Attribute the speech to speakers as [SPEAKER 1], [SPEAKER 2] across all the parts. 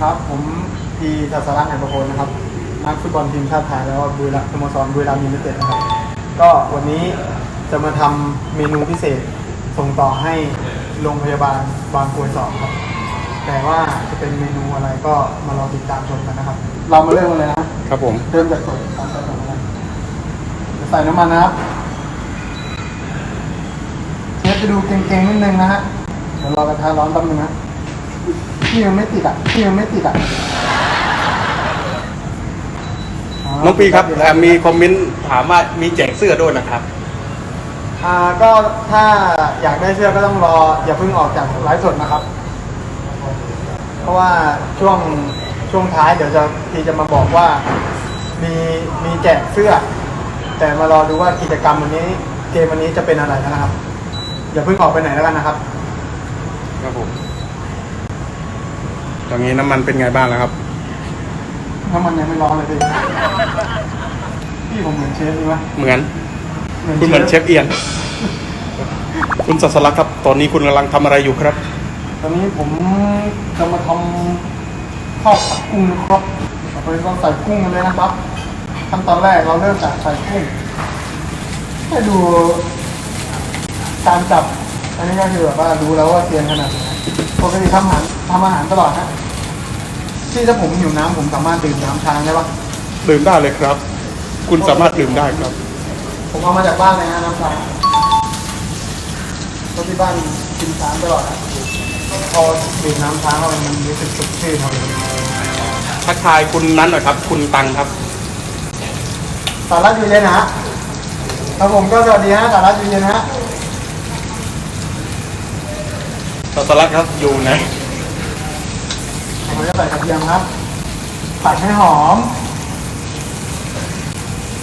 [SPEAKER 1] ครับ ผมพีทัศรัตน์แห่งประโคนนะครับนักฟุตบอลทีมชาติไทยแล้วก็บุรีรัมย์สโมสรบุรีรัมย์ยูไนเต็ดนะครับ ก็วันนี้จะมาทำเมนูพิเศษส่งต่อให้โรงพยาบาลบางกรวยสองครับ แต่ว่าจะเป็นเมนูอะไรก็มารอติดตามชมกันนะครับ เรามาเริ่มกันเลยนะครับ
[SPEAKER 2] ผม
[SPEAKER 1] เริ่มจากส่วนการใส่น้ำมันจะใส่น้ำมันนะครับเชฟจะดูเก่งๆนิดนึงนะฮะเดี๋ยวรอกระทะร้อนแป๊บนึงนะ พี่ยังไม่ติดอะพี่ยังไม่ติดอะ
[SPEAKER 2] น้องปีครับเอ่อมีคอมเมนต์ถามว่ามีแจกเสื้อด้วยนะครับ
[SPEAKER 1] อ่าก็ถ้าอยากได้เสื้อก็ต้องรอ อย่าเพิ่งออกจากไลฟ์สดนะครับ เพราะว่าช่วงช่วงท้ายเดี๋ยวจะพี่จะมาบอกว่ามีมีแจกเสื้อ แต่มารอดูว่ากิจกรรมวันนี้เกมวันนี้จะเป็นอะไรนะครับ อย่าเพิ่งออกไปไหนแล้วกันนะครับ
[SPEAKER 2] ครับผม ตอนนี้น้ำมันเป็นไงบ้างแล้วครับ
[SPEAKER 1] น้ำมันยังไม่ร้อนเลยพี่ พี่ผมเหมือนเชฟนี่ไหม
[SPEAKER 2] เหมือน คุณเหมือนเชฟเอียน คุณสัสลักครับ ตอนนี้คุณกำลังทำอะไรอยู่ครับ
[SPEAKER 1] ตอนนี้ผมจะมาทำข้าวผัดกุ้งนะครับเราไปต้องใส่กุ้งกันเลยนะครับ ขั้นตอนแรกเราเริ่มจากใส่กุ้งให้ดูการจับ อันนี้ก็คือแบบว่ารู้แล้วว่าเซียนขนาดไหน ปกติทำอาหารทำอาหารตลอดฮะที่ถ้าผมหิวน้ำผมสามารถดื่มน้ำช้างได้ปะ
[SPEAKER 2] ดื่มได้เลยครับ คุณสามารถดื่มได้ครับ
[SPEAKER 1] ผมเอามาจากบ้านเลยฮะน้ำช้างเพราะที่บ้านกินช้างตลอดนะพอดื่มน้ำช้างแล้วมันรู้สึกสดชื่นครับ
[SPEAKER 2] ทักทายคุณนั้นหน่อยครับ คุณตังครับ
[SPEAKER 1] สาระอยู่เย็นนะฮะครับผมก็สวัสดีฮะสาระอยู่เย็นฮะ
[SPEAKER 2] สัสลักครับอยู่ไหน
[SPEAKER 1] ผมจะใส่กระเทียมครับผัดให้หอม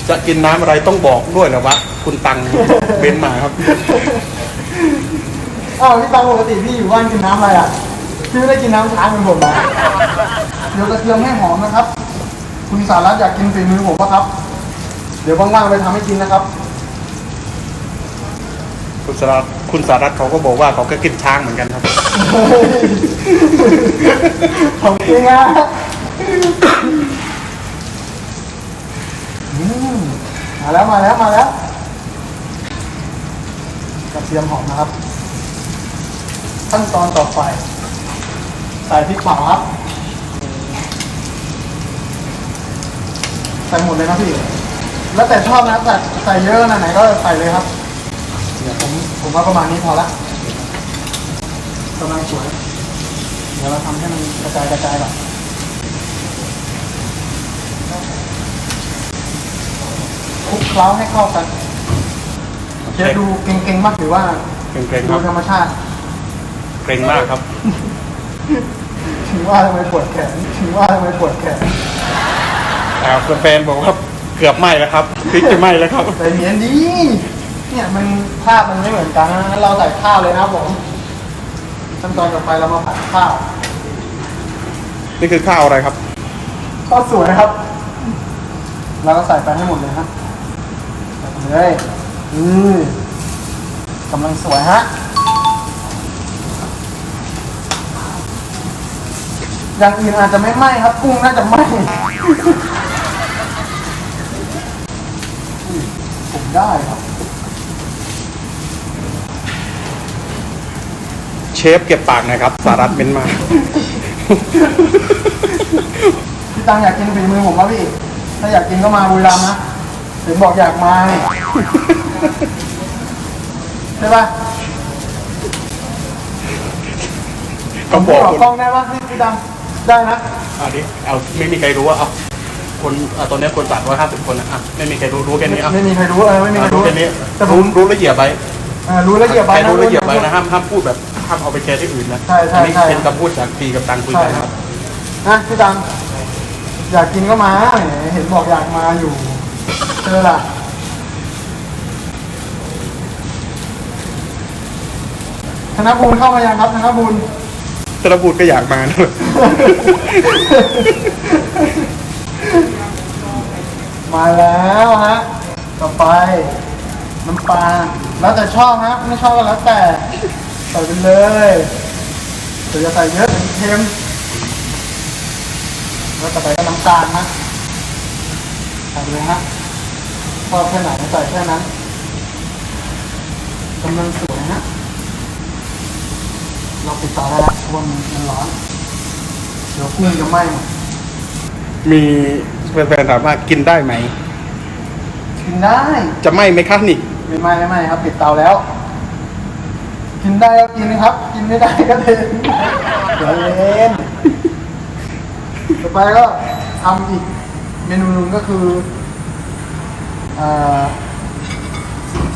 [SPEAKER 2] จะกินน้ำอะไรต้องบอกด้วยนะวะ คุณตัง เบนมาครับ
[SPEAKER 1] อ้าวพี่ตังปกติพี่อยู่บ้านกินน้ำอะไรอะพี่ไม่ได้กินน้ำช้างเหมือนผมนะเดี๋ยวกระเทียมให้หอมนะครับ คุณสารัตอยากกินฝีมือผมปะครับ เดี๋ยวว่างๆไปทำให้กินนะครับ
[SPEAKER 2] คุณสารัตคุณสารัตเขาก็บอกว่าเขาก็กินช้างเหมือนกันครับ
[SPEAKER 1] ของจริงอะอืมมาแล้วมาแล้วมาแล้วกระเทียมหอมนะครับ ขั้นตอนต่อไป ใส่พริกเผาครับ ใส่หมดเลยนะพี่ แล้วแต่ชอบนะแต่ใส่เยอะขนาดไหนก็ใส่เลยครับ เดี๋ยวผมผมว่าประมาณนี้พอละกำลังสวย เดี๋ยวเราทำให้มันกระจายกระจายก่อนคลุกเคล้าให้เข้ากันเชฟดูเก่งๆมากหรือว่า
[SPEAKER 2] เกรงๆค
[SPEAKER 1] ดู
[SPEAKER 2] รับ
[SPEAKER 1] ธรรมชาติ
[SPEAKER 2] เกรงมากครับ
[SPEAKER 1] ถึงว่าทำไมปวดแขนถึงว่าทำไมปวดแขน
[SPEAKER 2] แต่แฟนๆบอกว่าเกือบไหม้แล้วครับพริกจะไหม้แล้วครับ
[SPEAKER 1] ใจเย็นดี เนี่ยมันภาพมันไม่เหมือนกันนะงั้นเราใส่ข้าวเลยนะครับผมขั้นตอนต่อไปเรามาผัดข้าว
[SPEAKER 2] นี่คือข้าวอะไรครับ
[SPEAKER 1] ข้าวสวยครับ เราก็ใส่ไปให้หมดเลยฮะใส่ไปเลยอือกำลังสวยฮะอย่างอื่นอาจจะไม่ไหม้ครับ กุ้งน่าจะไหม้อุ้ยผมได้ครับ
[SPEAKER 2] ฟเก็บปากหนะครับ สารัตเบนมา
[SPEAKER 1] พี่ตังอยากกินฝีมือผมครับพี่ ถ้าอยากกินก็มาบุรีรัมย์นะถึงบอกอยากมานี่ใช่ปะ
[SPEAKER 2] ก็บอก
[SPEAKER 1] ผม
[SPEAKER 2] คุณ
[SPEAKER 1] กล้องได้ปะพี่พี่ตังได้นะ
[SPEAKER 2] อันนี้เอาไม่มีใครรู้ว่าเอาคนอะตอนนี้คนตัดว่าห้าสิบคนนะอะไม่มีใครรู้รู้แค่นี้อะ
[SPEAKER 1] ไม่มีใครรู้เออไม่มีใคร
[SPEAKER 2] รู้
[SPEAKER 1] รู้
[SPEAKER 2] แค่นี้
[SPEAKER 1] แต่ผ
[SPEAKER 2] รู้
[SPEAKER 1] ม
[SPEAKER 2] รู้ละเอียดไป
[SPEAKER 1] เออรู้ละเอียดไป
[SPEAKER 2] ใคร
[SPEAKER 1] นะ
[SPEAKER 2] รู้ละเอียดไปนะห้ามห้ามพูดแบบ ห้ามเอาไปแชร์ที่อื่นนะ
[SPEAKER 1] ใช่ใช่
[SPEAKER 2] อันนี้
[SPEAKER 1] ใช่
[SPEAKER 2] เป็นคำพูดจากปีกับตังคุย
[SPEAKER 1] ใช่
[SPEAKER 2] กัน
[SPEAKER 1] ค
[SPEAKER 2] ค
[SPEAKER 1] รั
[SPEAKER 2] รั
[SPEAKER 1] บบนะพี่ตังอยากกินก็มาแหมเห็นบอกอยากมาอยู่เจอละธนบูลเข้ามายังครับธนบูล
[SPEAKER 2] ธนบูรณ์ก็อยากมานะ
[SPEAKER 1] มาแล้วฮะต่อไปน้ำปลาแล้วแต่ชอบฮะไม่ชอบก็แล้วแต่ใส่ไปเลยเดี๋ยวจะใส่เยอะเดี๋ยวเค็มแล้วต่อไปก็น้ำตาลนะใส่เลยฮะชอบแค่ไหนใส่แค่นั้นกำลังสวยนะเราปิดเตาได้แล้วเพราะว่ามันมันร้อนเดี๋ยวกุ้งจะไหม้หมด
[SPEAKER 2] มีแฟนๆถามว่ากินได้ไหม
[SPEAKER 1] กินได้
[SPEAKER 2] จะไหมไหมคะนี่
[SPEAKER 1] ไม่ไหม้ไม่ไหม้ครับ ปิดเตาแล้ว กินได้ก็กินนะครับ กินไม่ได้ก็เทนเดี๋ยวเล่นต่อไปก็ทำอีกเมนูหนึงก็คือเอ่อ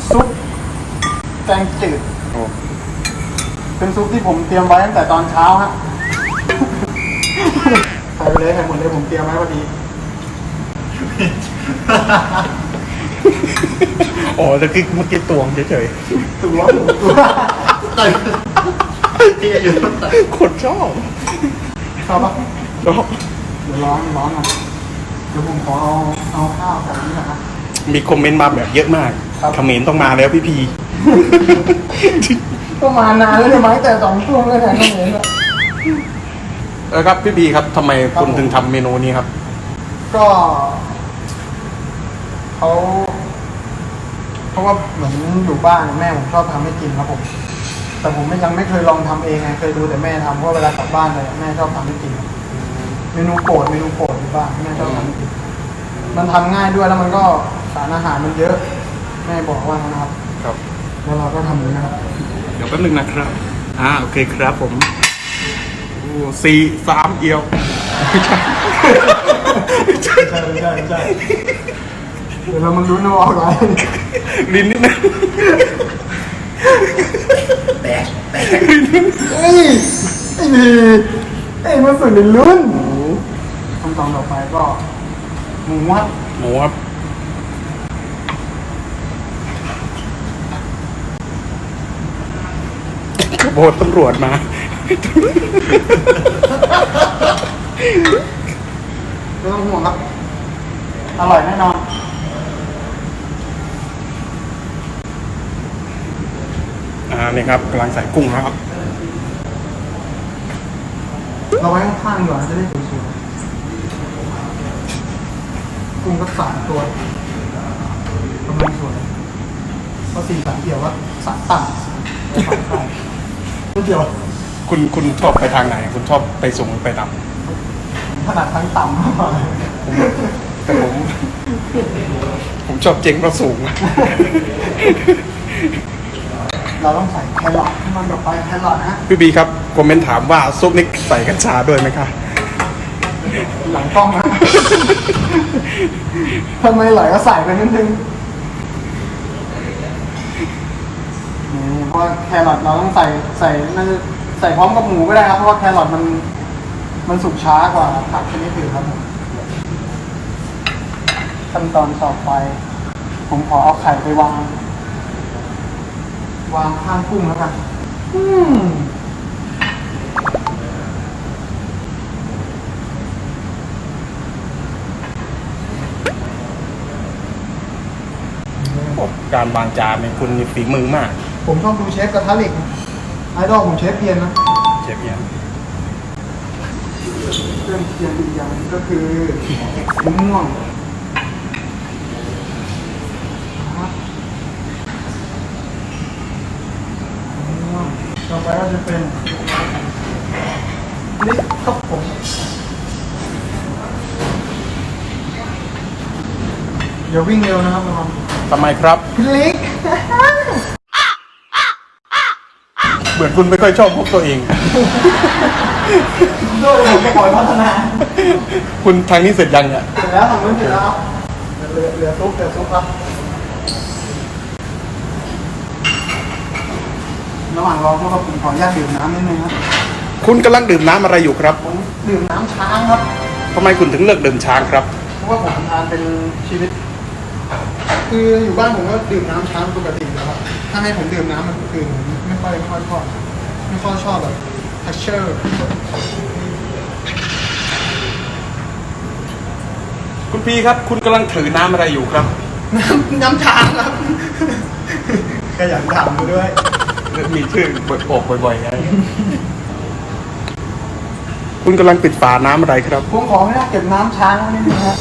[SPEAKER 1] ซุปแกงจืด
[SPEAKER 2] โอ้
[SPEAKER 1] เป็นซุปที่ผมเตรียมไว้ตั้งแต่ตอนเช้าฮะ ใส่ไปเลยใส่หมดเลยผมเตรียมไว้พอดี
[SPEAKER 2] โอ้แต่คือเมื่อกี้ตวงเฉย
[SPEAKER 1] ตัวตัว ที่อยู่ต้นแต่
[SPEAKER 2] ๆคนชอบ
[SPEAKER 1] ชอบปะ
[SPEAKER 2] ชอบ
[SPEAKER 1] เดี๋ยวร้อนร้อนอะเดี๋ยวผมขอเอาเอาข้าวใส่นี้นะครับ
[SPEAKER 2] มีคอมเมนต์มาแบบเยอะมาก
[SPEAKER 1] ครับ
[SPEAKER 2] เขมรต้องมาแล้วพี่พี
[SPEAKER 1] ก็มานานแล้วเนี่ยมาตั้งแต่สองทุ่มแล้วเนี่ยน้องเห็นอะ
[SPEAKER 2] เออครับพี่พีครับทำไม
[SPEAKER 1] ครับ
[SPEAKER 2] คุณ
[SPEAKER 1] ผม
[SPEAKER 2] ถึงทำเมนูนี้ครับ
[SPEAKER 1] ก็เขาเพราะว่าเหมือนอยู่บ้านแม่ผมชอบทำให้กินครับผม แต่ผมไม่ยังไม่เคยลองทำเองไงเคยดูแต่แม่ทำเพราะเวลากลับบ้านเลยแม่ชอบทำให้กินเมนูโปรดเมนูโปรดที่บ้านแม่ชอบทำให้กินมันทำง่ายด้วยแล้วมันก็สารอาหารมันเยอะ แม่บอกว่านะครับ
[SPEAKER 2] ครับ
[SPEAKER 1] แล้วเราก็ทำอย่างนี้นะครับ
[SPEAKER 2] เดี๋ยวแป๊บนึงนะครับ อ่าโอเคครับผมโอ้สี่สามเอียวไม่ใช่ไม่ใช่
[SPEAKER 1] ใช่ใช่ใช่เดี๋ยวเรามันรู้นะว่าอะไร
[SPEAKER 2] ลิ้นนิดนึง
[SPEAKER 1] เอ้ยไอ้นี่ไอ้มันสุดในรุ่นขั้นตอนต่อไปก็หมูครับ
[SPEAKER 2] หมูครับโบดตำรวจมา
[SPEAKER 1] ไม่ต้องห่วงครับ อร่อยแน่นอน
[SPEAKER 2] อ่านี่ครับกำลังใส่กุ้งแล้วครับ
[SPEAKER 1] เราไว้ข้างๆดีกว่าจะได้สวยๆกุ้งก็สามตัวกำลังสวยพอสี่สามเกี่ยวว่าสามต่ำไม่สามต่ำไม่เกี่ยว
[SPEAKER 2] คุณคุณชอบไปทางไหน คุณชอบไปสูงหรือไปต่
[SPEAKER 1] ถนัดทั้งต่ำมากกว่าำ
[SPEAKER 2] แต่ผม ผมชอบเจ๊งเพราะสูง
[SPEAKER 1] เราต้องใส่แครอทให้มันต่อไปแครอทนะ
[SPEAKER 2] พี่บีครับคอมเมนต์ถามว่าซุปนี้ใส่กัญชาด้วยไหมคะ
[SPEAKER 1] หลังกล้องนะทำไมไหลก็ใส่ไปนิดนึงนี่เพราะว่าแครอทเราต้องใส่ใส่น่าจะใส่พร้อมกับหมูก็ได้ครับเพราะว่าแครอทมันมันสุกช้ากว่าผักชนิดอื่นครับผมขั้นตอนต่อไป ผมขอเอาไข่ไปวาง วางข้างกุ้งแล้วกันอืม
[SPEAKER 2] การวางจานเนี่ยคุณมีฝีมือมาก
[SPEAKER 1] ผมชอบดูเชฟกระทะเหล็กนะไอดอลผมเชฟเพียนนะ
[SPEAKER 2] เชฟเอียน
[SPEAKER 1] เครื่องเคียงอีกอย่างหนึ่งก็คือสีม่วงครับสีม่วงต่อ ไปก็จะเป็นลิปครับผมเดี๋ยววิ่งเร็วนะครับระวัง
[SPEAKER 2] ทำไมครับ
[SPEAKER 1] พี่ลิก
[SPEAKER 2] เหมือนคุณไม่ค่อยชอบพวกตัวเอง
[SPEAKER 1] ด้วยผมจะปล่อยพัฒนา
[SPEAKER 2] คุณทางนี้เสร็จยังเนี่ย
[SPEAKER 1] เสร็จแล้วทำนู้นเสร็จแล้วเหลือเหลือซุปเหลือซุปครับ ระหว่างรอพวกเราผมขออนุญาตดื่มน้ำนิดนึงครับ
[SPEAKER 2] คุณกำลังดื่มน้ำอะไรอยู่ครับ
[SPEAKER 1] ผมดื่มน้ำช้างครับ
[SPEAKER 2] ทำไมคุณถึงเลือกดื่มช้างครับ
[SPEAKER 1] เพราะว่าผมทานเป็นชีวิต คืออยู่บ้านผมก็ดื่มน้ำช้างปกติแล้วครับถ้าให้ผมดื่มน้ำมันอื่นผมไม่ค่อยไม่ค่อยชอบไม่ค่อยชอบแบบ texture
[SPEAKER 2] คุณพีครับ คุณกำลังถือน้ำอะไรอยู่ครับ
[SPEAKER 1] น้ำน้ำช้างครับขยันถามด้วย
[SPEAKER 2] มีชื่อบอกบ่อยๆไงคุณกำลังปิดฝาน้ำอะไรครับ
[SPEAKER 1] ผมขอไม่ได้เก็บน้ำช้างไว้นิดนึงฮะ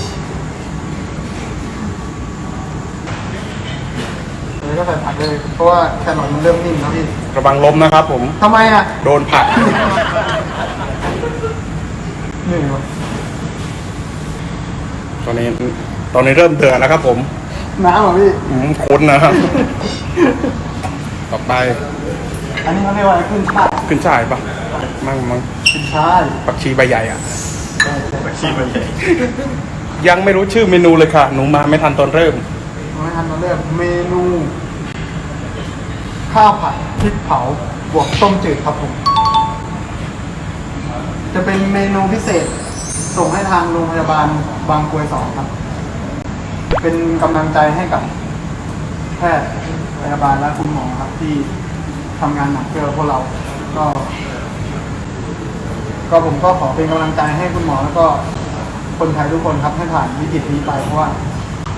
[SPEAKER 1] เลยก็ใส่ผักเลย เพราะว่าแครอทมันเริ่มนิ่มแล้วพี่
[SPEAKER 2] ระวังล้มนะครับผม
[SPEAKER 1] ทำไมอะ
[SPEAKER 2] โดนผัก
[SPEAKER 1] นี่วะ
[SPEAKER 2] ตอนนี้ ตอนนี้เริ่มเดือดแล้วครับผม
[SPEAKER 1] น้ำเหรอพี่
[SPEAKER 2] อืมคุ้นนะครับ ต่อไป
[SPEAKER 1] อันนี้เขาเรียกว่าอะไรขึ้นช่าย
[SPEAKER 2] ขึ้นช่ายปะมั่งมั่ง
[SPEAKER 1] ขึ้นช่าย
[SPEAKER 2] ผักชีใบใหญ่อะ
[SPEAKER 1] ผักชีใบใหญ่
[SPEAKER 2] ยังไม่รู้ชื่อเมนูเลยค่ะ หนูมาไม่ทันตอนเริ่ม
[SPEAKER 1] ไม่ทันมาเริ่มเมนู ข้าวผัดพริกเผาบวกต้มจืดครับผม จะเป็นเมนูพิเศษ ส่งให้ทางโรงพยาบาลบางกรวยสองครับ เป็นกำลังใจให้กับแพทย์พยาบาลและคุณหมอครับที่ ทำงานหนักเพื่อพวกเรา ก็ ก็ผมก็ขอเป็นกำลังใจให้คุณหมอแล้วก็คนไทยทุกคนครับให้ผ่านวิกฤตนี้ไปเพราะว่า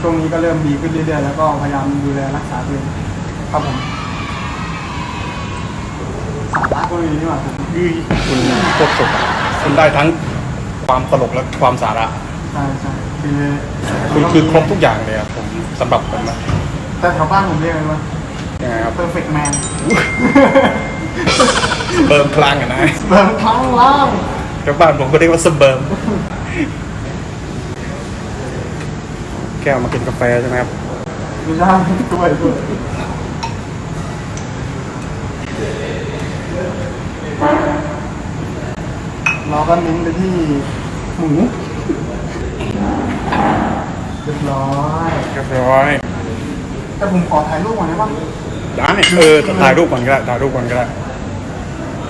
[SPEAKER 1] ช่วงนี้ก็เริ่มดีขึ้นเรื่อยๆแล้วก็พยายามดูแลรักษาตัวเองครับผมสาระก็มีนี่หว่าผม
[SPEAKER 2] ยุ้ยคุณโคตรสุดอะคุณได้ทั้งความตลกและความสาระ
[SPEAKER 1] ใช่ใช่คือ
[SPEAKER 2] คุณคือครบทุกอย่างเลยอะผมสำหรับผมนะ
[SPEAKER 1] แต่แถวบ้านผมเรียกกันว่า
[SPEAKER 2] ยังไงครับ
[SPEAKER 1] perfect man
[SPEAKER 2] เบิร์มพลังอะนะ
[SPEAKER 1] เบิร์ทั้งล่าง
[SPEAKER 2] ชาวบ้านผมก็เรียกว่าสเบิร์มแก้วมากินกาแฟใช่ไหมครับ
[SPEAKER 1] ไม่ใช่ด้วยด้วยเราก็เน้นไปที่หมูเรียบร้อย
[SPEAKER 2] เรียบร้อย
[SPEAKER 1] แต่ผมขอถ่ายรูปก่อนได้ปะ
[SPEAKER 2] ได้เออถ่ายรูปก่อนก็ได้ถ่ายรูปก่อนก็ได้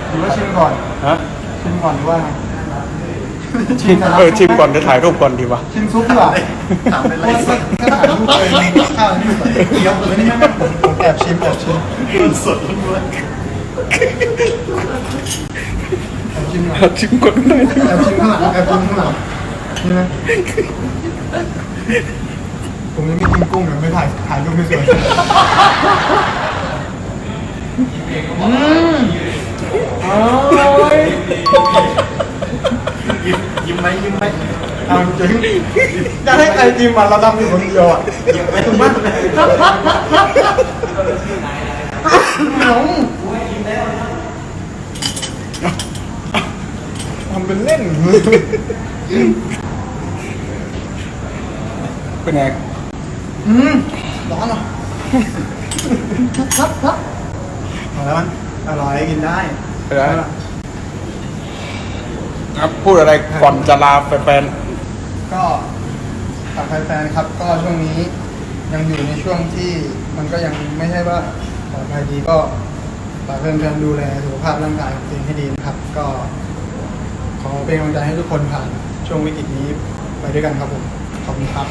[SPEAKER 1] หรือว่าชิมก่อน
[SPEAKER 2] ฮะ
[SPEAKER 1] ชิมก่อนหรือว่าไง
[SPEAKER 2] ชิมเออชิมก่อนจะถ่ายรูปก่อนดีวะ
[SPEAKER 1] ชิมซุปดีกว่าถามเป็นไรสิก็ถ่ายรูปเลยข้าวนี่ก่อนเคี้ยวเลยนี่ไม่ไม่ผมแอบชิมแอบชิม
[SPEAKER 3] มันสดล้วน
[SPEAKER 1] แอบชิมหน่อย
[SPEAKER 2] ชิมก่อนได้
[SPEAKER 1] แอบชิมข้างหลังแอบชิมข้างหลังนี่นะผมยังไม่กินกุ้งเลยไม่ถ่ายถ่ายรูปไม่สวย อืมอร่อย
[SPEAKER 3] ยิ้มยิ้มไหมยิ้มไหม
[SPEAKER 1] เอาจริงจะให้ใครกินมันเราทำอยู่คนเดียวอะ
[SPEAKER 3] ยิ้มไหมถูกไหม
[SPEAKER 1] เอาทำเป็นเล่น
[SPEAKER 2] เป็นไง
[SPEAKER 1] อืมร้อนเหรอครับครับ แล้วมันอร่อยกินได้
[SPEAKER 2] ครับพูดอะไรก่อนจะลาแฟน
[SPEAKER 1] ก็ฝากแฟนครับ ก็ช่วงนี้ยังอยู่ในช่วงที่มันก็ยังไม่ใช่ว่าปลอดภัยดีก็ฝากเพื่อนๆดูแลสุขภาพร่างกายของตัวเองให้ดีนะครับ ก็ขอเป็นกำลังใจให้ทุกคนผ่านช่วงวิกฤตนี้ไปด้วยกันครับผม ขอบคุณครับ